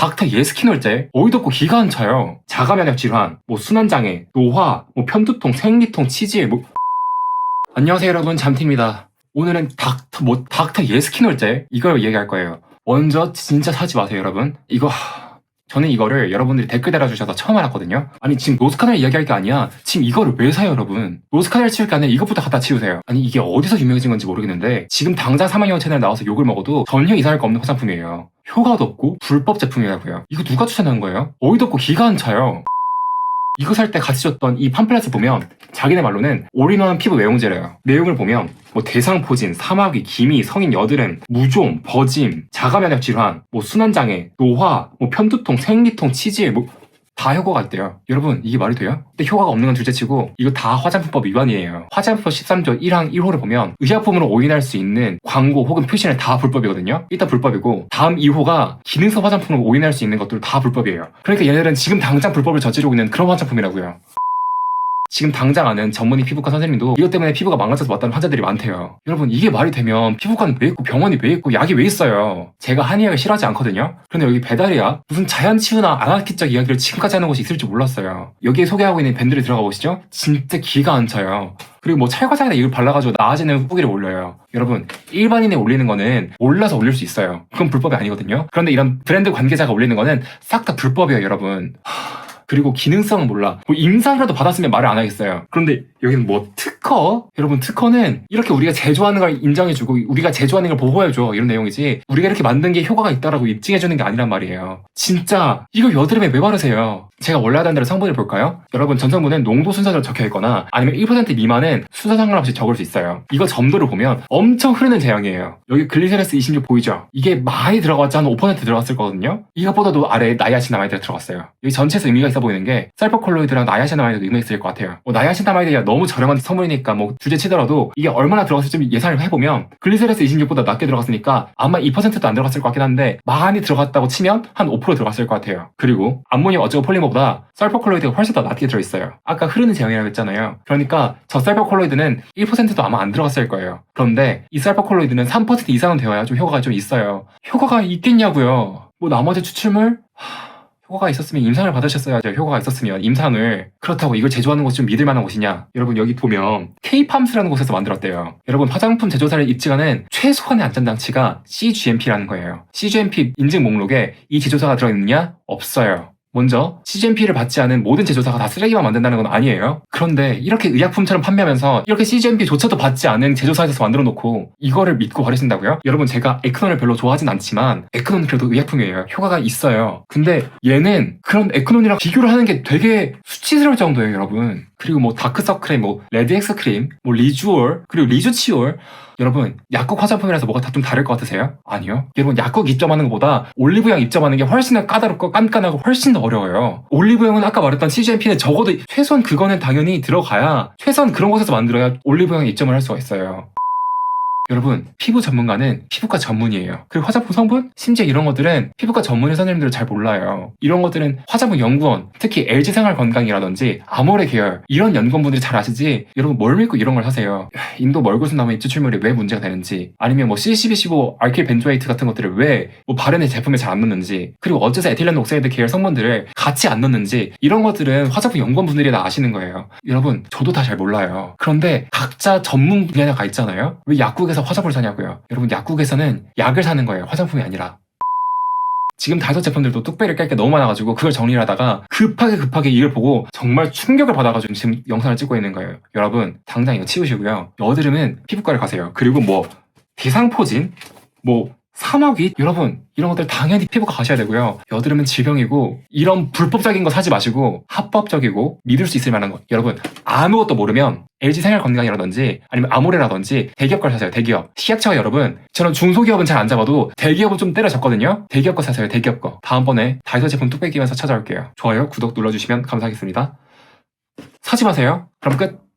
닥터 예스키놀제, 어이없고 기가 안 차요. 자가면역 질환, 뭐 순환장애, 노화, 뭐 편두통, 생리통, 치질, 뭐 안녕하세요 여러분 잠티입니다. 오늘은 닥터 뭐 닥터 예스키놀제 이걸 얘기할 거예요. 먼저 진짜 사지 마세요 여러분. 이거 하, 저는 이거를 여러분들이 댓글 달아주셔서 처음 알았거든요. 아니 지금 노스카넬 이야기할 게 아니야. 지금 이거를 왜 사요 여러분? 노스카넬 치울 게 아니라 이것부터 갖다 치우세요. 아니 이게 어디서 유명해진 건지 모르겠는데 지금 당장 사망형 채널 나와서 욕을 먹어도 전혀 이상할 거 없는 화장품이에요. 효과도 없고 불법 제품이라고요. 이거 누가 추천한 거예요? 어이도 없고 기가 안 차요. 이거 살 때 같이 줬던 이 팜플렛을 보면 자기네 말로는 올인원 피부 외용제래요. 내용을 보면 뭐 대상포진, 사마귀, 기미, 성인 여드름, 무좀, 버짐, 자가면역 질환, 뭐 순환장애, 노화, 뭐 편두통, 생리통, 치질, 뭐 다 효과가 있대요. 여러분 이게 말이 돼요? 근데 효과가 없는 건 둘째치고 이거 다 화장품법 위반이에요. 화장품법 13조 1항 1호를 보면 의약품으로 오인할 수 있는 광고 혹은 표시는 다 불법이거든요. 일단 불법이고 다음 2호가 기능성 화장품으로 오인할 수 있는 것들 다 불법이에요. 그러니까 얘네들은 지금 당장 불법을 저지르고 있는 그런 화장품이라고요. 지금 당장 아는 전문의 피부과 선생님도 이것 때문에 피부가 망가져서 왔다는 환자들이 많대요. 여러분 이게 말이 되면 피부과는 왜 있고 병원이 왜 있고 약이 왜 있어요? 제가 한의학을 싫어하지 않거든요. 그런데 여기 배달이야 무슨 자연치유나 아나키적 이야기를 지금까지 하는 곳이 있을 줄 몰랐어요. 여기에 소개하고 있는 밴드를 들어가 보시죠. 진짜 기가 안 차요. 그리고 뭐 찰과장에다 이걸 발라가지고 나아지는 후기를 올려요. 여러분 일반인이 올리는 거는 몰라서 올릴 수 있어요. 그건 불법이 아니거든요. 그런데 이런 브랜드 관계자가 올리는 거는 싹 다 불법이에요, 여러분. 하... 그리고 기능성은 몰라. 뭐 임상이라도 받았으면 말을 안 하겠어요. 그런데 여기는 뭐 특허? 여러분 특허는 이렇게 우리가 제조하는 걸 인정해주고 우리가 제조하는 걸 보호해줘 이런 내용이지 우리가 이렇게 만든 게 효과가 있다라고 입증해주는 게 아니란 말이에요. 진짜 이거 여드름에 왜 바르세요? 제가 원래 하던 대로 성분을 볼까요? 여러분 전성분은 농도 순서대로 적혀 있거나 아니면 1% 미만은 순서 상관없이 적을 수 있어요. 이거 점도를 보면 엄청 흐르는 제형이에요. 여기 글리세레스 26 보이죠? 이게 많이 들어갔지 한5% 들어갔을 거거든요? 이것보다도 아래에 나이아신아마이드가 들어갔어요. 여기 전체에서 의미가 있어 보이는 게 셀퍼콜로이드랑 나이아신아마이드도 의미가 있을 것 같아요. 뭐 나이아신아마이드가 너무 저렴한 성분이 니까 뭐 주제 치더라도 이게 얼마나 들어갔을지 좀 예상을 해보면 글리세레스 26보다 낮게 들어갔으니까 아마 2%도 안 들어갔을 것 같긴 한데 많이 들어갔다고 치면 한 5% 들어갔을 것 같아요. 그리고 암모니움 어쩌고 폴리머보다 설퍼콜로이드가 훨씬 더 낮게 들어있어요. 아까 흐르는 제형이라고 했잖아요. 그러니까 저 설퍼콜로이드는 1%도 아마 안 들어갔을 거예요. 그런데 이 설퍼콜로이드는 3% 이상은 되어야 좀 효과가 좀 있어요. 효과가 있겠냐고요. 뭐 나머지 추출물? 하... 효과가 있었으면 임상을 받으셨어야죠. 효과가 있었으면 임상을 그렇다고 이걸 제조하는 곳이 좀 믿을 만한 곳이냐? 여러분 여기 보면 K팜스라는 곳에서 만들었대요. 여러분 화장품 제조사를 입증하는 최소한의 안전장치가 CGMP라는 거예요. CGMP 인증 목록에 이 제조사가 들어있느냐? 없어요. 먼저 CGMP를 받지 않은 모든 제조사가 다 쓰레기만 만든다는 건 아니에요. 그런데 이렇게 의약품처럼 판매하면서 이렇게 CGMP조차도 받지 않은 제조사에서 만들어 놓고 이거를 믿고 바르신다고요? 여러분 제가 에크논을 별로 좋아하진 않지만 에크논은 그래도 의약품이에요. 효과가 있어요. 근데 얘는 그런 에크논이랑 비교를 하는 게 되게 수치스러울 정도예요, 여러분. 그리고 뭐 다크서클에 뭐 레드엑스 크림, 뭐 리주얼, 그리고 리주치올 여러분 약국 화장품이라서 뭐가 다 좀 다를 것 같으세요? 아니요. 여러분 약국 입점하는 것보다 올리브영 입점하는 게 훨씬 더 까다롭고 깐깐하고 훨씬 더 어려워요. 올리브영은 아까 말했던 CGMP는 적어도 최소한 그거는 당연히 들어가야 최소한 그런 곳에서 만들어야 올리브영에 입점을 할 수가 있어요. 여러분 피부 전문가는 피부과 전문이에요. 그리고 화장품 성분? 심지어 이런 것들은 피부과 전문의 선생님들은 잘 몰라요. 이런 것들은 화장품 연구원, 특히 LG생활건강이라든지 아모레 계열 이런 연구원분들이 잘 아시지 여러분 뭘 믿고 이런 걸 하세요. 인도 멀구순 나무 입주 출물이 왜 문제가 되는지 아니면 뭐 CCB15 알킬 벤조에이트 같은 것들을 왜 뭐 바르는 제품에 잘 안 넣는지 그리고 어째서 에틸렌 옥사이드 계열 성분들을 같이 안 넣는지 이런 것들은 화장품 연구원분들이 다 아시는 거예요. 여러분 저도 다 잘 몰라요. 그런데 각자 전문 분야가 있잖아요. 왜 약국에서 화장품을 사냐고요. 여러분 약국에서는 약을 사는 거예요. 화장품이 아니라. 지금 다이소 제품들도 뚝배기를 깔게 너무 많아가지고 그걸 정리를 하다가 급하게 급하게 이걸 보고 정말 충격을 받아가지고 지금 영상을 찍고 있는 거예요. 여러분 당장 이거 치우시고요. 여드름은 피부과를 가세요. 그리고 뭐 대상포진, 뭐 사마귀 여러분 이런 것들 당연히 피부과 가셔야 되고요. 여드름은 질병이고 이런 불법적인 거 사지 마시고 합법적이고 믿을 수 있을 만한 거 여러분 아무것도 모르면 LG 생활건강이라든지 아니면 아모레라든지 대기업 걸 사세요. 대기업 시약처가 여러분 저는 중소기업은 잘 안 잡아도 대기업은 좀 때려잡거든요. 대기업 거 사세요. 대기업 거 다음번에 다이소 제품 뚝배기 면서 찾아올게요. 좋아요 구독 눌러주시면 감사하겠습니다. 사지 마세요. 그럼 끝.